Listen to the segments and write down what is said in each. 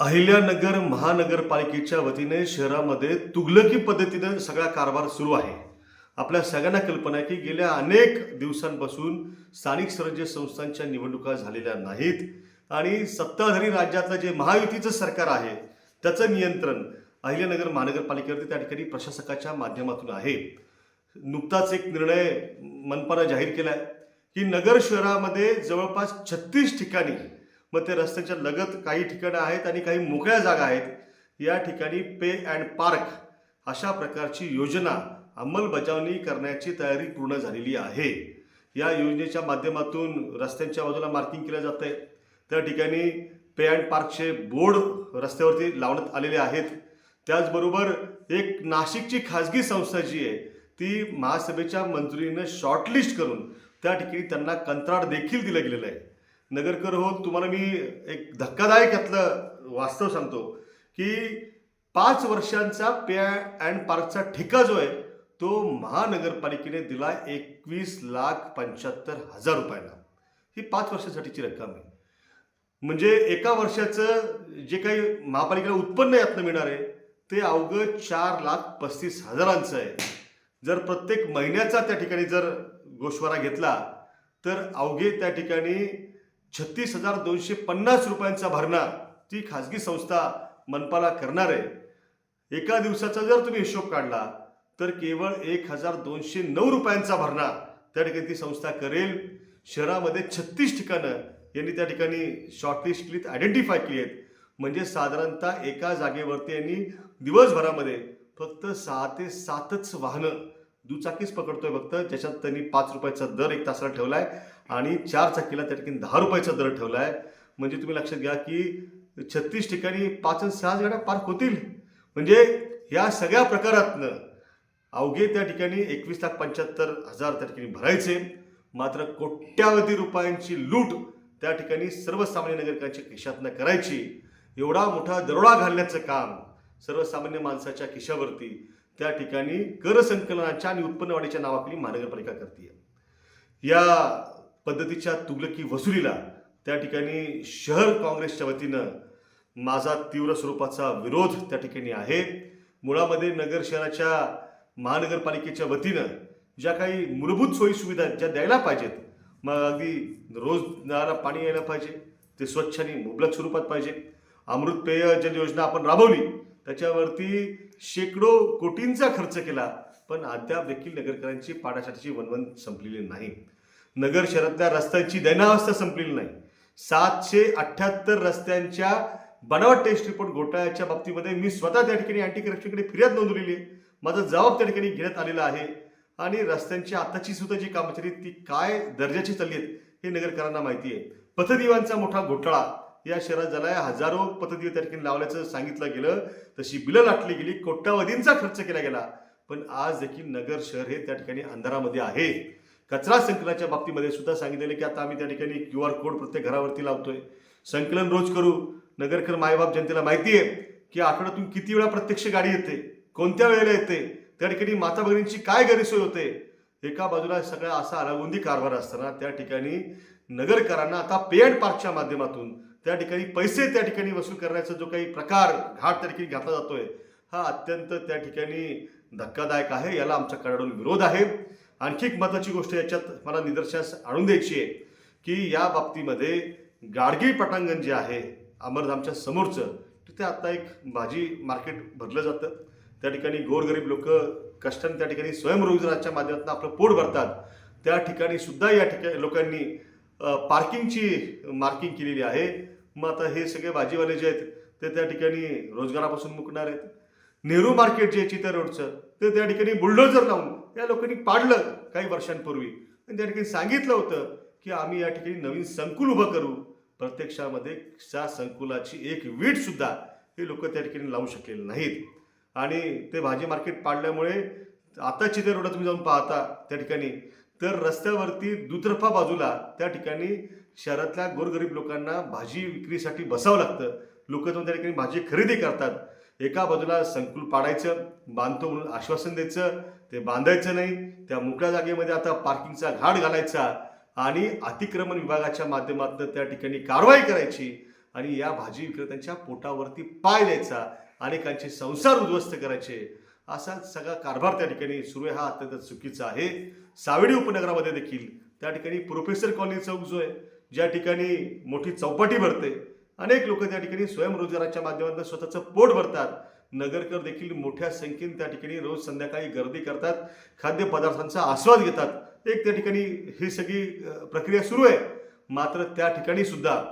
अहिल्यानगर महानगरपालिकेच्या वतीने शहरामध्ये तुगलकी पद्धतीनं सगळा कारभार सुरू आहे. आपल्या सगळ्यांना कल्पना आहे की गेल्या अनेक दिवसांपासून स्थानिक स्वराज्य संस्थांच्या निवडणुका झालेल्या नाहीत आणि सत्ताधारी राज्यातलं जे महायुतीचं सरकार आहे त्याचं नियंत्रण अहिल्यानगर महानगरपालिकेवरती त्या ठिकाणी प्रशासकाच्या माध्यमातून आहे. नुकताच एक निर्णय मनपानं जाहीर केला आहे की नगर शहरामध्ये जवळपास छत्तीस ठिकाणी मग ते रस्त्याच्या लगत काही ठिकाणं आहेत आणि काही मोकळ्या जागा आहेत. या ठिकाणी पे अँड पार्क अशा प्रकारची योजना अंमलबजावणी करण्याची तयारी पूर्ण झालेली आहे. या योजनेच्या माध्यमातून रस्त्यांच्या बाजूला मार्किंग केलं जात आहे त्या ठिकाणी पे अँड पार्कचे बोर्ड रस्त्यावरती लावण्यात आलेले आहेत. त्याचबरोबर एक नाशिकची खाजगी संस्था जी आहे ती महासभेच्या मंजुरीनं शॉर्टलिस्ट करून त्या ठिकाणी त्यांना कंत्राट देखील दिलं गेलेलं आहे. नगरकर हो तुम्हाला मी एक धक्कादायक यातलं वास्तव सांगतो की पाच वर्षांचा पे अँड पार्कचा ठेका जो आहे तो महानगरपालिकेने दिला एकवीस लाख पंच्याहत्तर हजार रुपयाला. ही पाच वर्षासाठीची रक्कम आहे. म्हणजे एका वर्षाचं जे काही महापालिकेला उत्पन्न यातनं मिळणार आहे ते अवघं चार लाख पस्तीस हजारांचं आहे. जर प्रत्येक महिन्याचा त्या ठिकाणी जर गोशवारा घेतला तर अवघे त्या ठिकाणी छत्तीस हजार दोनशे पन्नास रुपयांचा भरणा ती खाजगी संस्था मनपाला करणार आहे. एका दिवसाचा जर तुम्ही हिशोब काढला तर केवळ एक हजार दोनशे नऊ रुपयांचा भरणा त्या ठिकाणी ती संस्था करेल. शहरामध्ये छत्तीस ठिकाणं यांनी त्या ठिकाणी शॉर्टलिस्ट केलीत आयडेंटिफाय केली आहेत. म्हणजे साधारणतः एका जागेवरती यांनी दिवसभरामध्ये फक्त सहा ते सातच वाहनं दुचाकीच पकडतोय फक्त ज्याच्यात त्यांनी पाच रुपयाचा दर एक तासाला ठेवला आहे आणि चार चाकीला त्या ठिकाणी दहा रुपयाचा दर ठेवला आहे म्हणजे तुम्ही लक्षात घ्या की छत्तीस ठिकाणी पाच आणि सहा गाड्या पार्क होतील. म्हणजे या सगळ्या प्रकारातनं अवघे त्या ठिकाणी एकवीस लाख पंच्याहत्तर हजार त्या ठिकाणी भरायचे. मात्र कोट्यावधी रुपयांची लूट त्या ठिकाणी सर्वसामान्य नागरिकांच्या खिशातनं करायची. एवढा मोठा दरोडा घालण्याचं काम सर्वसामान्य माणसाच्या खिशावरती त्या ठिकाणी कर संकलनाच्या आणि उत्पन्न वाढीच्या नावाखाली महानगरपालिका करते या पद्धतीच्या तुगलकी वसुलीला त्या ठिकाणी शहर काँग्रेसच्या वतीनं माझा तीव्र स्वरूपाचा विरोध त्या ठिकाणी आहे. मुळामध्ये नगर शहराच्या महानगरपालिकेच्या वतीनं ज्या काही मूलभूत सोयीसुविधा ज्या द्यायला पाहिजेत मग अगदी रोज नळाला पाणी यायला पाहिजे ते स्वच्छ आणि मुबलक स्वरूपात पाहिजे. अमृत पेय जल योजना आपण राबवली त्याच्यावरती शेकडो कोटींचा खर्च केला पण अद्याप देखील नगरकरांची पाण्यासाठीची वनवन संपलेली नाही. नगर शहरातल्या रस्त्यांची दैनावस्था संपलेली नाही. सातशे अठ्ठ्याहत्तर रस्त्यांच्या बनावट टेस्ट रिपोर्ट घोटाळ्याच्या बाबतीमध्ये मी स्वतः त्या ठिकाणी अँटी करप्शनकडे फिर्याद नोंदवलेली आहे. माझा जबाब त्या ठिकाणी घेण्यात आलेला आहे. आणि रस्त्यांची आताची सुद्धा जी कामगिरी ती काय दर्जाची चालली आहेत हे नगरकरांना माहिती आहे. पथदिवांचा मोठा घोटाळा. या शहरात झाला आहे हजारो पथदिवे त्या ठिकाणी लावल्याचं सांगितलं गेलं. तशी बिलं लाटली गेली. कोट्यावधींचा खर्च केला गेला. पण आज देखील नगर शहर हे त्या ठिकाणी अंधारामध्ये आहे. कचरा संकलनाच्या बाबतीमध्ये सुद्धा सांगितलेलं की आता आम्ही त्या ठिकाणी क्यू आर कोड प्रत्येक घरावरती लावतोय. संकलन रोज करू. नगरकर मायबाप जनतेला माहिती आहे की आठवड्यातून किती वेळा प्रत्यक्ष गाडी येते कोणत्या वेळेला येते त्या ठिकाणी माता भगिनींची काय गैरसोय होते? एका बाजूला सगळा असा अलागुंदी कारभार असताना त्या ठिकाणी नगरकरांना आता पे अँड पार्कच्या माध्यमातून त्या ठिकाणी पैसे त्या ठिकाणी वसूल करण्याचा जो काही प्रकार घाट त्या ठिकाणी घातला जातोय हा अत्यंत त्या ठिकाणी धक्कादायक आहे. याला आमच्या कडाडून विरोध आहे. आणखी एक महत्त्वाची गोष्ट याच्यात मला निदर्शनास आणून द्यायची आहे की या बाबतीमध्ये गाडगी पटांगण जे आहे अमरधामच्या समोरचं तिथे आत्ता एक भाजी मार्केट भरलं जातं. त्या ठिकाणी गोरगरीब लोक कष्टाने त्या ठिकाणी स्वयंरोजगाराच्या माध्यमातून आपलं पोट भरतात. त्या ठिकाणी सुद्धा या ठिकाणी लोकांनी पार्किंगची मार्किंग केलेली आहे. मग आता हे सगळे भाजीवाले जे आहेत ते त्या ठिकाणी रोजगारापासून मुकणार आहेत. नेहरू मार्केट जे आहे चित्या रोडचं ते त्या ठिकाणी बुलडोजर लावून या लोकांनी पाडलं काही वर्षांपूर्वी. आणि त्या ठिकाणी सांगितलं होतं की आम्ही या ठिकाणी नवीन संकुल उभं करू. प्रत्यक्षामध्ये त्या संकुलाची एक वीट सुद्धा हे लोक त्या ठिकाणी लावू शकलेले नाहीत. आणि ते भाजी मार्केट पाडल्यामुळे आता चित्या रोडला तुम्ही जाऊन पाहता त्या ठिकाणी. तर रस्त्यावरती दुतर्फा बाजूला त्या ठिकाणी शहरातल्या गोरगरीब लोकांना भाजी विक्रीसाठी बसावं लागतं. लोक जाऊन त्या ठिकाणी भाजी खरेदी करतात. एका बाजूला संकुल पाडायचं बांधतो म्हणून आश्वासन द्यायचं ते बांधायचं नाही त्या मोकळ्या जागेमध्ये आता पार्किंगचा घाट घालायचा आणि अतिक्रमण विभागाच्या माध्यमातून त्या ठिकाणी कारवाई करायची आणि या भाजी विक्रेत्यांच्या पोटावरती पाय द्यायचा अनेकांचे संसार उद्ध्वस्त करायचे. असा सगळा कारभार त्या ठिकाणी सुरू आहे. हा अत्यंत चुकीचा आहे. सावेडी उपनगरामध्ये देखील त्या ठिकाणी प्रोफेसर कॉलनी चौक जो आहे ज्या ठिकाणी मोठी चौपाटी भरते अनेक लोक त्या ठिकाणी स्वयंरोजगाराच्या माध्यमातून स्वतःचं पोट भरतात. नगरकर देखील मोठ्या संख्येने त्या ठिकाणी रोज संध्याकाळी गर्दी करतात. खाद्यपदार्थांचा आस्वाद घेतात. एक त्या ठिकाणी ही सगळी प्रक्रिया सुरू आहे. मात्र त्या ठिकाणी सुद्धा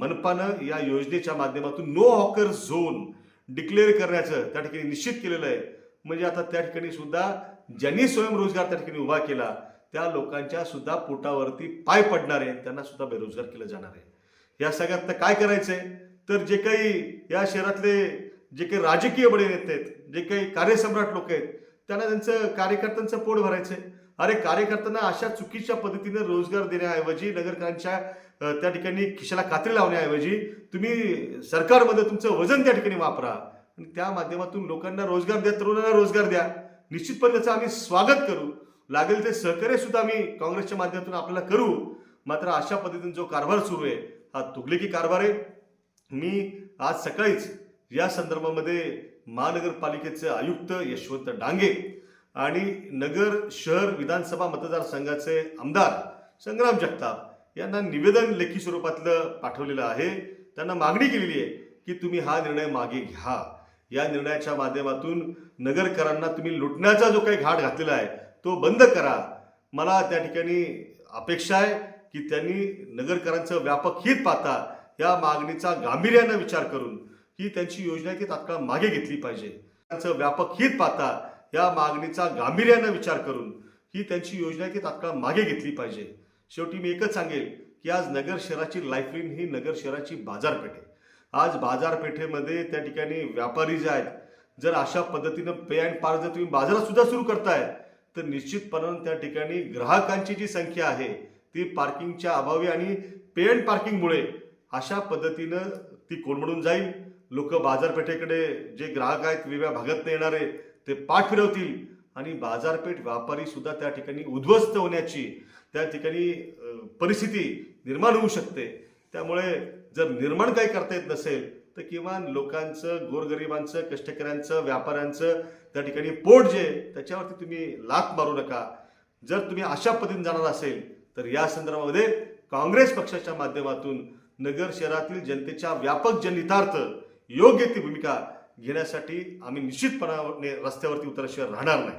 मनपानं या योजनेच्या माध्यमातून नो हॉकर झोन डिक्लेअर करण्याचं त्या ठिकाणी निश्चित केलेलं आहे. म्हणजे आता त्या ठिकाणी सुद्धा ज्यांनी स्वयंरोजगार त्या ठिकाणी उभा केला त्या लोकांच्या सुद्धा पोटावरती पाय पडणार आहे त्यांना सुद्धा बेरोजगार केलं जाणार आहे. या सगळ्यात काय करायचंय? तर जे काही या शहरातले जे काही राजकीय बडे नेते आहेत जे काही कार्यसम्राट लोक आहेत त्यांना त्यांचं कार्यकर्त्यांचं पोट भरायचंय. अरे कार्यकर्त्यांना अशा चुकीच्या पद्धतीने रोजगार देण्याऐवजी नगरकरांच्या त्या ठिकाणी खिशाला कात्री लावण्याऐवजी तुम्ही सरकारमध्ये तुमचं वजन त्या ठिकाणी वापरा. आणि त्या माध्यमातून लोकांना रोजगार द्या तरुणांना रोजगार द्या. निश्चितपणे त्याचं आम्ही स्वागत करू. लागेल ते सहकार्य सुद्धा आम्ही काँग्रेसच्या माध्यमातून आपल्याला करू. मात्र अशा पद्धतीने जो कारभार सुरू आहे हा तुगलिकी कारभार आहे. मी आज सकाळीच या संदर्भामध्ये महानगरपालिकेचे आयुक्त यशवंत डांगे आणि नगर शहर विधानसभा मतदारसंघाचे आमदार संग्राम जगताप यांना निवेदन लेखी स्वरूपातलं पाठवलेलं आहे. त्यांना मागणी केलेली आहे की तुम्ही हा निर्णय मागे घ्या. या निर्णयाच्या माध्यमातून नगरकरांना तुम्ही लुटण्याचा जो काही घाट घातलेला आहे तो बंद करा. मला त्या ठिकाणी अपेक्षा आहे की त्यांनी नगरकरांचं व्यापक हित पाहता या मागणीचा गांभीर्यानं विचार करून ही त्यांची योजना की ती तात्काळ मागे घेतली पाहिजे. त्यांचं व्यापक हित पाहता या मागणीचा गांभीर्यानं विचार करून ही त्यांची योजना की ती तात्काळ मागे घेतली पाहिजे. शेवटी मी एकच सांगेल की आज नगर शहराची लाईफलाईन ही नगर शहराची बाजारपेठ. आहे आज बाजारपेठेमध्ये त्या ठिकाणी व्यापारी जे आहेत जर अशा पद्धतीनं पे अँड पार जर तुम्ही बाजारात सुद्धा सुरू करताय तर निश्चितपणानं त्या ठिकाणी ग्राहकांची जी संख्या आहे ती पार्किंगच्या अभावी आणि पेड पार्किंगमुळे अशा पद्धतीनं ती कोलमडून जाईल. लोक बाजारपेठेकडे जे ग्राहक आहेत वेगवेगळ्या भागात येणारे ते पाठ फिरवतील. आणि बाजारपेठ व्यापारी सुद्धा त्या ठिकाणी उद्ध्वस्त होण्याची त्या ठिकाणी परिस्थिती निर्माण होऊ शकते. त्यामुळे जर निर्माण काही करता येत नसेल तर किमान लोकांचं गोरगरिबांचं कष्टकऱ्यांचं व्यापाऱ्यांचं त्या ठिकाणी पोट जे त्याच्यावरती तुम्ही लात मारू नका. जर तुम्ही अशा पद्धतीने जाणार असेल तर या संदर्भामध्ये काँग्रेस पक्षाच्या माध्यमातून नगर शहरातील जनतेच्या व्यापक जनहितार्थ योग्य ती भूमिका घेण्यासाठी आम्ही निश्चितपणाने रस्त्यावरती उतरल्याशिवाय राहणार नाही.